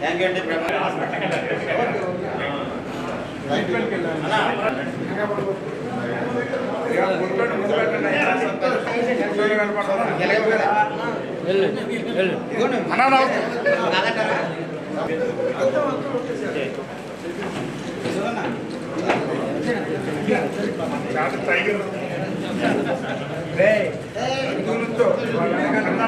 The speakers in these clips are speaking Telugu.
థ్యాంక్ యూ అండి దయచేసి అందరూ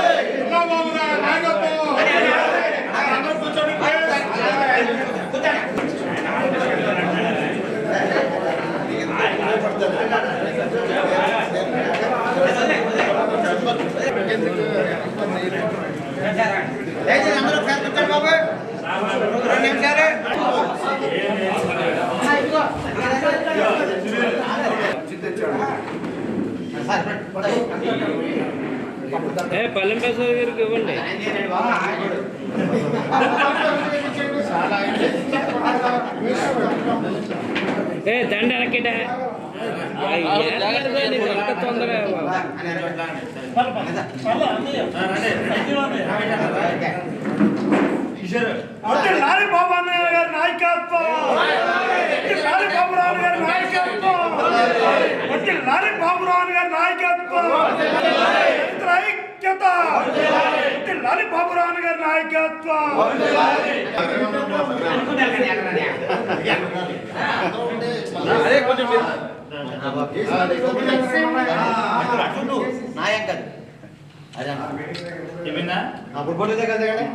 ఏ పల్లెం ప్రసాద్ గారికి ఇవ్వండి ఏ దండ వెనక్కిట ఎంత తొందరగా అంటే లాలి బాబా అన్నయ్య గారి నాయకత్వం అంటే లాలి బాబురావు గారి నాయకత్వం అంటే లాలి బాబురావు గారి నాయకత్వం. ఐక్యత. అంటే లాలి బాబురావు గారి నాయకత్వం. అదే ఏమైనా అప్పుడు ఫోటో దిగాలి అరే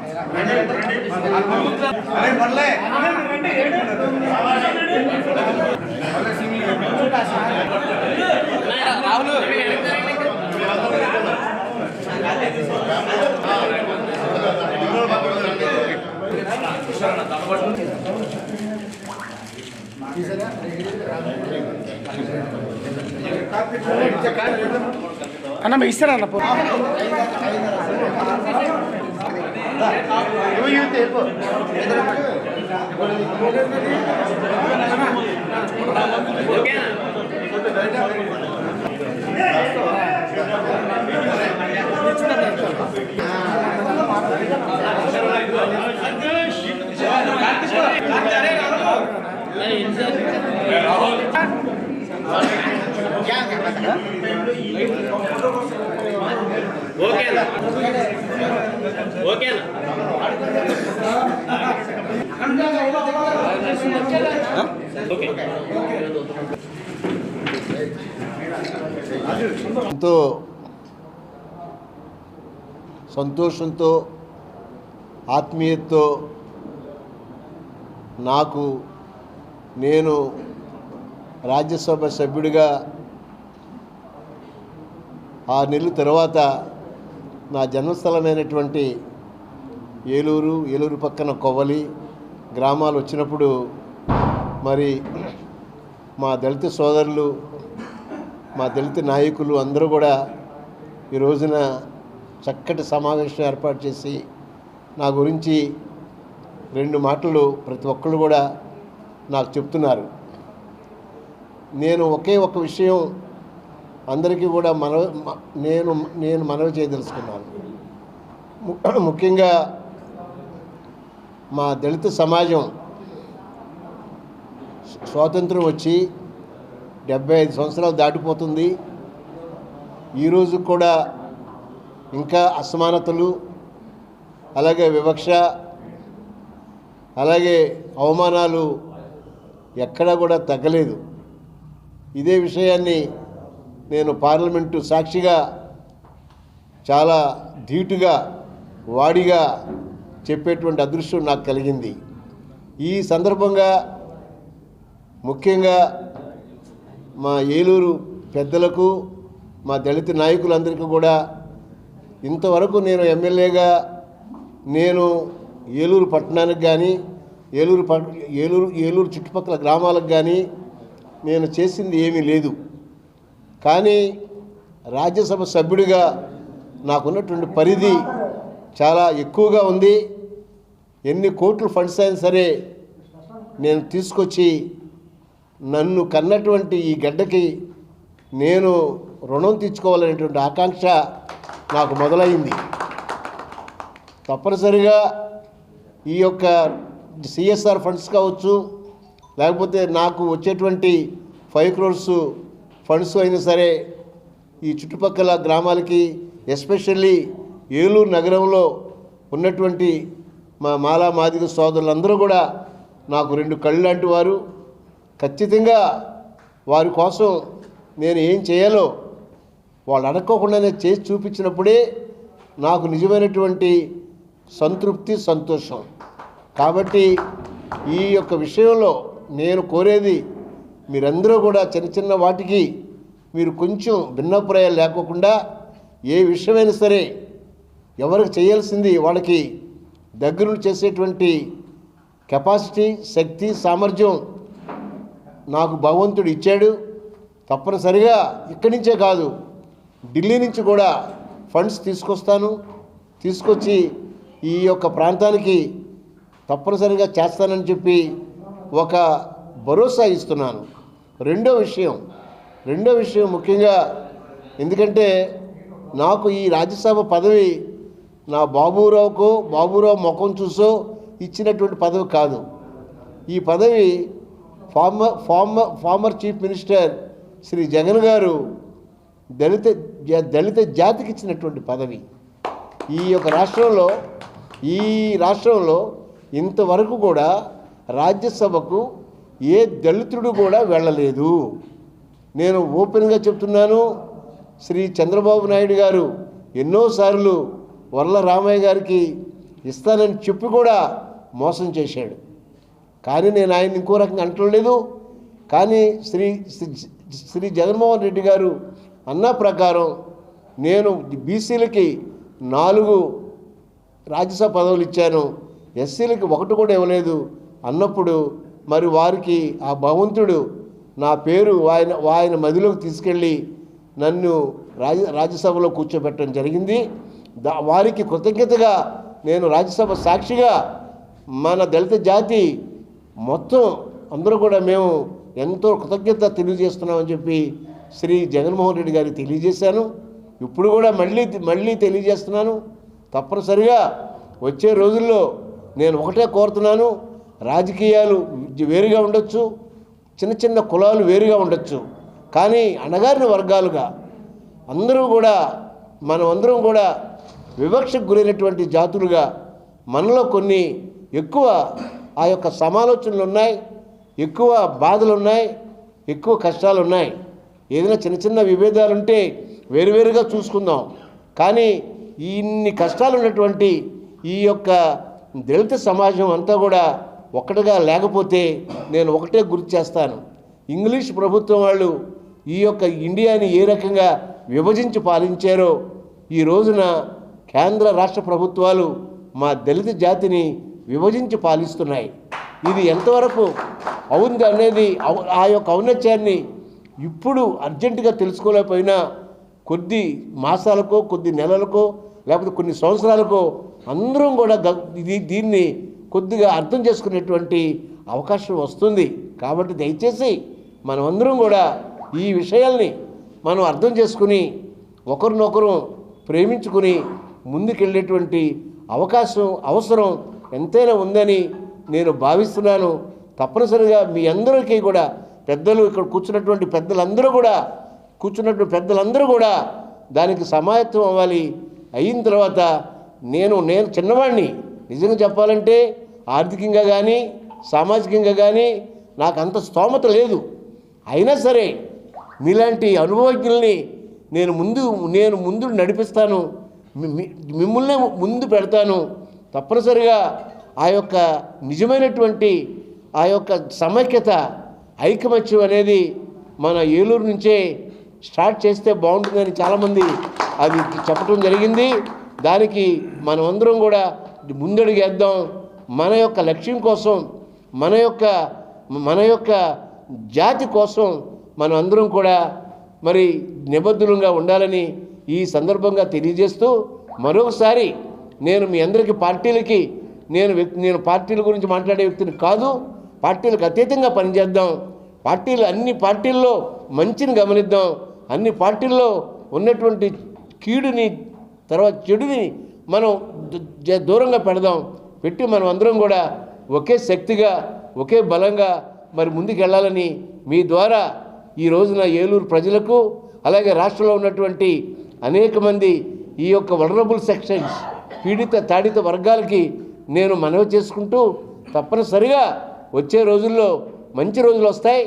అన్న మీకు ఇస్తారా అన్న రాహుల్. ఓకేనా? ఓకేనా? ఎంతో సంతోషంతో ఆత్మీయతతో నాకు నేను రాజ్యసభ సభ్యుడిగా ఆరు నెలల తర్వాత నా జన్మస్థలమైనటువంటి ఏలూరు ఏలూరు పక్కన కొవ్వలి గ్రామాలు వచ్చినప్పుడు మరి మా దళిత సోదరులు మా దళిత నాయకులు అందరూ కూడా ఈ రోజున చక్కటి సమావేశం ఏర్పాటు చేసి నా గురించి రెండు మాటలు ప్రతి ఒక్కళ్ళు కూడా నాకు చెప్తున్నారు. నేను ఒకే ఒక విషయం అందరికీ కూడా మనవ మ- నేను నేను మనవి చేయదలుచుకున్నాను. ముఖ్యంగా మా దళిత సమాజం స్వాతంత్రం వచ్చి డెబ్బై ఐదు సంవత్సరాలు దాటిపోతుంది. ఈరోజు కూడా ఇంకా అసమానతలు అలాగే వివక్ష అలాగే అవమానాలు ఎక్కడా కూడా తగ్గలేదు. ఇదే విషయాన్ని నేను పార్లమెంటు సాక్షిగా చాలా ధీటుగా వాడిగా చెప్పేటువంటి అదృష్టం నాకు కలిగింది. ఈ సందర్భంగా ముఖ్యంగా మా ఏలూరు పెద్దలకు మా దళిత నాయకులందరికీ కూడా ఇంతవరకు నేను ఎమ్మెల్యేగా నేను ఏలూరు పట్టణానికి కానీ ఏలూరు పట్ ఏలూరు ఏలూరు చుట్టుపక్కల గ్రామాలకు కానీ నేను చేసింది ఏమీ లేదు. కానీ రాజ్యసభ సభ్యుడిగా నాకున్నటువంటి పరిధి చాలా ఎక్కువగా ఉంది. ఎన్ని కోట్లు ఫండ్స్ అయినా సరే నేను తీసుకొచ్చి నన్ను కన్నటువంటి ఈ గడ్డకి నేను రుణం తీర్చుకోవాలనేటువంటి ఆకాంక్ష నాకు మొదలైంది. తప్పనిసరిగా ఈ యొక్క సిఎస్ఆర్ ఫండ్స్ కావచ్చు లేకపోతే నాకు వచ్చేటువంటి ఫైవ్ క్రోర్స్ ఫండ్స్ అయినా సరే ఈ చుట్టుపక్కల గ్రామాలకి ఎస్పెషల్లీ ఏలూరు నగరంలో ఉన్నటువంటి మా మాలా మాదిగ సోదరులందరూ కూడా నాకు రెండు కళ్ళు లాంటి వారు. ఖచ్చితంగా వారి కోసం నేను ఏం చేయాలో వాళ్ళు అడక్కోకుండానే చేసి చూపించినప్పుడే నాకు నిజమైనటువంటి సంతృప్తి సంతోషం. కాబట్టి ఈ యొక్క విషయంలో నేను కోరేది మీరందరూ కూడా చిన్న చిన్న వాటికి మీరు కొంచెం భిన్నప్రాయాలు లేకోకుండా ఏ విషయమైనా సరే ఎవరికి చేయాల్సింది వాళ్ళకి దగ్గరుండి చేసేటువంటి కెపాసిటీ శక్తి సామర్థ్యం నాకు భగవంతుడు ఇచ్చాడు. తప్పనిసరిగా ఇక్కడి నుంచే కాదు ఢిల్లీ నుంచి కూడా ఫండ్స్ తీసుకొస్తాను. తీసుకొచ్చి ఈ యొక్క ప్రాంతానికి తప్పనిసరిగా చేస్తానని చెప్పి ఒక భరోసా ఇస్తున్నాను. రెండో విషయం రెండో విషయం ముఖ్యంగా ఎందుకంటే నాకు ఈ రాజ్యసభ పదవి నా బాబురావుకు బాబురావు ముఖం చూసో ఇచ్చినటువంటి పదవి కాదు. ఈ పదవి former former former chief minister Shri Jagan garu Dalit Dalit జాతికి ఇచ్చినటువంటి పదవి. ఈ యొక్క రాష్ట్రంలో ఈ రాష్ట్రంలో ఇంతవరకు కూడా రాజ్యసభకు ఏ దళితుడు కూడా వెళ్ళలేదు. నేను ఓపెన్గా చెప్తున్నాను శ్రీ చంద్రబాబు నాయుడు గారు ఎన్నోసార్లు వరల రామయ్య గారికి ఇస్తానని చెప్పి కూడా మోసం చేశాడు. కానీ నేను ఆయన ఇంకో రకంగా అంటలేదు. కానీ శ్రీ శ్రీ- శ్రీ జగన్మోహన్ రెడ్డి గారు అన్న ప్రకారం నేను బీసీలకి నాలుగు రాజ్యసభ పదవులు ఇచ్చాను. ఎస్సీలకి ఒకటి కూడా ఇవ్వలేదు. అన్నప్పుడు మరి వారికి ఆ భగవంతుడు నా పేరు ఆయన ఆయన మదిలోకి తీసుకెళ్ళి నన్ను రాజ రాజ్యసభలో కూర్చోబెట్టడం జరిగింది. దా వారికి కృతజ్ఞతగా నేను రాజ్యసభ సాక్షిగా మన దళిత జాతి మొత్తం అందరూ కూడా మేము ఎంతో కృతజ్ఞత తెలియజేస్తున్నామని చెప్పి శ్రీ జగన్మోహన్ రెడ్డి గారికి తెలియజేశాను. ఇప్పుడు కూడా మళ్ళీ మళ్ళీ తెలియజేస్తున్నాను. తప్పనిసరిగా వచ్చే రోజుల్లో నేను ఒకటే కోరుతున్నాను. రాజకీయాలు వేరుగా ఉండొచ్చు చిన్న చిన్న కులాలు వేరుగా ఉండొచ్చు. కానీ అణగారిన వర్గాలుగా అందరూ కూడా మనం అందరం కూడా వివక్షకు గురైనటువంటి జాతులుగా మనలో కొన్ని ఎక్కువ ఆ యొక్క సమాలోచనలు ఉన్నాయి ఎక్కువ బాధలు ఉన్నాయి ఎక్కువ కష్టాలు ఉన్నాయి ఏదైనా చిన్న చిన్న విభేదాలు ఉంటే వేరువేరుగా చూసుకుందాం. కానీ ఇన్ని కష్టాలు ఉన్నటువంటి ఈ యొక్క దళిత సమాజం అంతా కూడా ఒకటిగా లేకపోతే నేను ఒకటే గుర్తు చేస్తాను. ఇంగ్లీష్ ప్రభుత్వం వాళ్ళు ఈ యొక్క ఇండియాని ఏ రకంగా విభజించి పాలించారో ఈ రోజున కేంద్ర రాష్ట్ర ప్రభుత్వాలు మా దళిత జాతిని విభజించి పాలిస్తున్నాయి. ఇది ఎంతవరకు అవుంది అనేది అవు- ఆ యొక్క ఔన్నత్యాన్ని ఇప్పుడు అర్జెంటుగా తెలుసుకోలేకపోయినా కొద్ది మాసాలకో కొద్ది నెలలకో లేకపోతే కొన్ని సంవత్సరాలకో అందరం కూడా ఇది దీన్ని కొద్దిగా అర్థం చేసుకునేటువంటి అవకాశం వస్తుంది. కాబట్టి దయచేసి మనమందరం కూడా ఈ విషయాల్ని మనం అర్థం చేసుకుని ఒకరినొకరు ప్రేమించుకుని ముందుకెళ్ళేటువంటి అవకాశం అవసరం ఎంతైనా ఉందని నేను భావిస్తున్నాను. తప్పనిసరిగా మీ అందరికీ కూడా పెద్దలు ఇక్కడ కూర్చున్నటువంటి పెద్దలందరూ కూడా కూర్చున్నటువంటి పెద్దలందరూ కూడా దానికి సమాయత్వం అవ్వాలి. అయిన తర్వాత నేను నేను చిన్నవాడిని నిజంగా చెప్పాలంటే ఆర్థికంగా కానీ సామాజికంగా కానీ నాకు అంత స్తోమత లేదు. అయినా సరే మీలాంటి అనుభవజ్ఞుల్ని నేను ముందు నేను ముందు నడిపిస్తాను. మిమ్మల్నే ముందు పెడతాను. తప్పనిసరిగా ఆ యొక్క నిజమైనటువంటి ఆ యొక్క సమైక్యత ఐకమత్యం అనేది మన ఏలూరు నుంచే స్టార్ట్ చేస్తే బాగుంటుందని చాలామంది అది చెప్పడం జరిగింది. దానికి మనమందరం కూడా ముందడుగేద్దాం. మన యొక్క లక్ష్యం కోసం మన యొక్క మన యొక్క జాతి కోసం మనం అందరం కూడా మరి నిబద్ధులంగా ఉండాలని ఈ సందర్భంగా తెలియజేస్తూ మరొకసారి నేను మీ అందరికీ పార్టీలకి నేను వ్యక్తి నేను పార్టీల గురించి మాట్లాడే వ్యక్తిని కాదు పార్టీలకు అతీతంగా పనిచేద్దాం. పార్టీలు అన్ని పార్టీల్లో మంచిని గమనిద్దాం. అన్ని పార్టీల్లో ఉన్నటువంటి కీడుని తర్వాత చెడుని మనం జ- దూరంగా పెడదాం. పెట్టి మనం అందరం కూడా ఒకే శక్తిగా ఒకే బలంగా మరి ముందుకెళ్ళాలని మీ ద్వారా ఈ రోజున ఏలూరు ప్రజలకు అలాగే రాష్ట్రంలో ఉన్నటువంటి అనేక మంది ఈ యొక్క వలరబుల్ సెక్షన్స్ పీడిత తాడిత వర్గాలకి నేను మనవి చేసుకుంటూ తప్పనిసరిగా వచ్చే రోజుల్లో మంచి రోజులు వస్తాయి.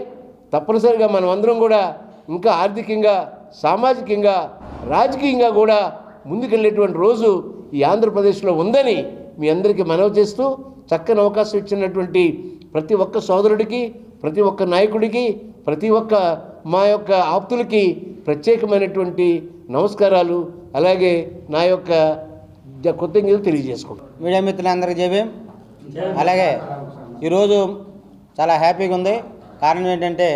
తప్పనిసరిగా మనం అందరం కూడా ఇంకా ఆర్థికంగా సామాజికంగా రాజకీయంగా కూడా ముందుకెళ్ళేటువంటి రోజు ఈ ఆంధ్రప్రదేశ్లో ఉందని మీ అందరికీ మనవి చేస్తూ చక్కని అవకాశం ఇచ్చినటువంటి ప్రతి ఒక్క సోదరుడికి ప్రతి ఒక్క నాయకుడికి ప్రతి ఒక్క మా యొక్క ఆప్తులకి ప్రత్యేకమైనటువంటి నమస్కారాలు. అలాగే నా యొక్క కృతజ్ఞతలు తెలియజేసుకుంటాం మీడియా మిత్రులందరికీ చెప్పి అలాగే ఈరోజు చాలా హ్యాపీగా ఉంది. కారణం ఏంటంటే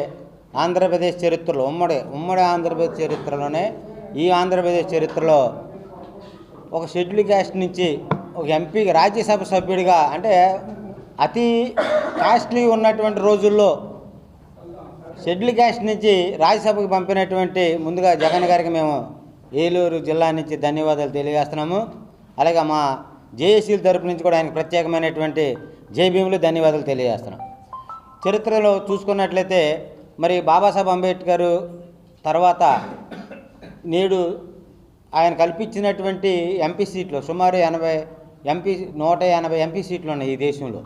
ఆంధ్రప్రదేశ్ చరిత్రలో ఉమ్మడి ఉమ్మడి ఆంధ్రప్రదేశ్ చరిత్రలోనే ఈ ఆంధ్రప్రదేశ్ చరిత్రలో ఒక షెడ్యూల్ క్యాస్ట్ నుంచి ఒక ఎంపీ రాజ్యసభ సభ్యుడిగా అంటే అతి కాస్ట్లీ ఉన్నటువంటి రోజుల్లో షెడ్యూల్ క్యాస్ట్ నుంచి రాజ్యసభకు పంపినటువంటి ముందుగా జగన్ గారికి మేము ఏలూరు జిల్లా నుంచి ధన్యవాదాలు తెలియజేస్తున్నాము. అలాగే మా జేఏసీల తరపు నుంచి కూడా ఆయనకు ప్రత్యేకమైనటువంటి జేబీఎంలు ధన్యవాదాలు తెలియజేస్తున్నాం. చరిత్రలో చూసుకున్నట్లయితే మరి బాబాసాహెబ్ అంబేద్కర్ తర్వాత నేడు ఆయన కల్పించినటువంటి ఎంపీ సీట్లు సుమారు ఎనభై ఎంపీ నూట ఎనభై ఎంపీ సీట్లు ఉన్నాయి ఈ దేశంలో.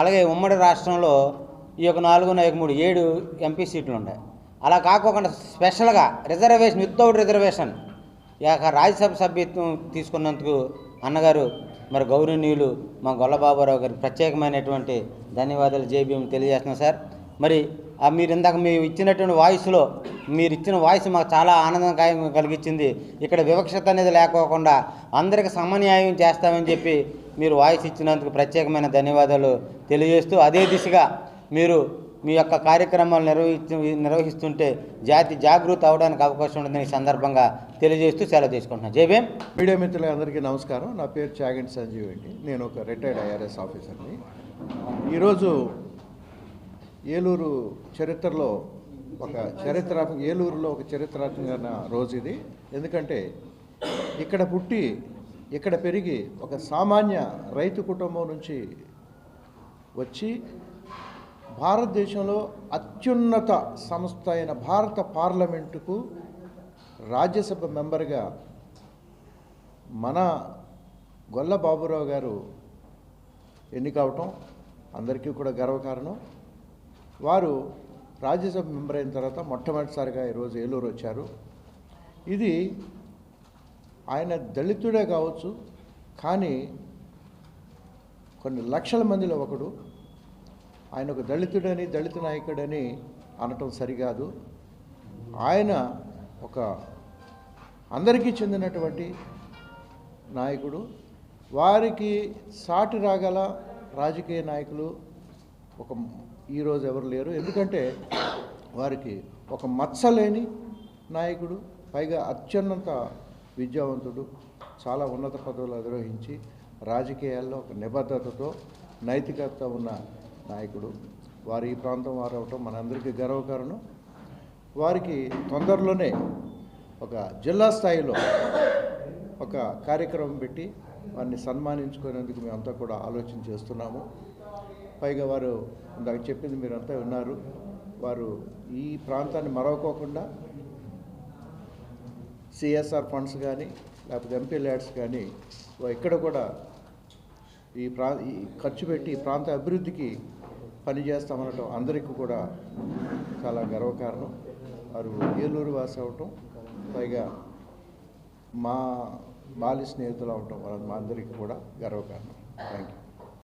అలాగే ఉమ్మడి రాష్ట్రంలో ఈ యొక్క నాలుగు నాలుగు మూడు ఏడు ఎంపీ సీట్లు ఉన్నాయి. అలా కాకోకుండా స్పెషల్గా రిజర్వేషన్ వితౌట్ రిజర్వేషన్ ఈ యొక్క రాజ్యసభ సభ్యత్వం తీసుకున్నందుకు అన్నగారు మరి గౌరవనీయులు మా గొల్లబాబారావు గారికి ప్రత్యేకమైనటువంటి ధన్యవాదాలు జేబీఎం తెలియజేస్తున్నాం సార్. మరి మీరు ఇందాక మీరు ఇచ్చినటువంటి వాయిస్లో మీరు ఇచ్చిన వాయిస్ మాకు చాలా ఆనందం కలిగించింది. ఇక్కడ వివక్షత అనేది లేకోకుండా అందరికి సమన్యాయం చేస్తామని చెప్పి మీరు వాయిస్ ఇచ్చినందుకు ప్రత్యేకమైన ధన్యవాదాలు తెలియజేస్తూ అదే దిశగా మీరు మీ యొక్క కార్యక్రమాలు నిర్వహిస్తు నిర్వహిస్తుంటే జాతి జాగృతి అవడానికి అవకాశం ఉంటుందని ఈ సందర్భంగా తెలియజేస్తూ సెలవు తీసుకుంటున్నాను. జేబీఎం మీడియా మిత్రులందరికీ నమస్కారం. నా పేరు చాగంటి సంజీవ్ అండి. నేను ఒక రిటైర్డ్ ఐఆర్ఎస్ ఆఫీసర్ని ఈరోజు ఏలూరు చరిత్రలో ఒక చరిత్ర ఏలూరులో ఒక చరిత్రాత్మకమైన రోజు ఇది. ఎందుకంటే ఇక్కడ పుట్టి ఇక్కడ పెరిగి ఒక సామాన్య రైతు కుటుంబం నుంచి వచ్చి భారతదేశంలో అత్యున్నత సంస్థ అయిన భారత పార్లమెంటుకు రాజ్యసభ మెంబర్గా మన గొల్ల బాబురావు గారు ఎన్నికవటం అందరికీ కూడా గర్వకారణం. వారు రాజ్యసభ మెంబర్ అయిన తర్వాత మొట్టమొదటిసారిగా ఈరోజు ఏలూరు వచ్చారు. ఇది ఆయన దళితుడే కావచ్చు కానీ కొన్ని లక్షల మందిలో ఒకడు. ఆయన ఒక దళితుడని దళిత నాయకుడని అనటం సరికాదు. ఆయన ఒక అందరికీ చెందినటువంటి నాయకుడు. వారికి సాటి రాగల రాజకీయ నాయకులు ఒక ఈరోజు ఎవరు లేరు. ఎందుకంటే వారికి ఒక మచ్చలేని నాయకుడు పైగా అత్యున్నత విద్యావంతుడు చాలా ఉన్నత పదవులు అధిరోహించి రాజకీయాల్లో ఒక నిబద్ధతతో నైతికత ఉన్న నాయకుడు. వారు ఈ ప్రాంతం వారు అవటం మనందరికీ గర్వకారణం. వారికి తొందరలోనే ఒక జిల్లా స్థాయిలో ఒక కార్యక్రమం పెట్టి వారిని సన్మానించుకునేందుకు మేమంతా కూడా ఆలోచన చేస్తున్నాము. పైగా వారు ఇందాక చెప్పింది మీరంతా ఉన్నారు వారు ఈ ప్రాంతాన్ని మరవకోకుండా సిఎస్ఆర్ ఫండ్స్ కానీ లేకపోతే ఎంపీ ల్యాడ్స్ కానీ ఇక్కడ కూడా ఈ ప్రా ఈ ఖర్చు పెట్టి ఈ ప్రాంత అభివృద్ధికి పనిచేస్తామనటం అందరికీ కూడా చాలా గర్వకారణం. వారు ఏలూరు వాసి అవటం పైగా మా బాలి స్నేహితులు అవటం వాళ్ళ మా అందరికీ కూడా గర్వకారణం. Thank you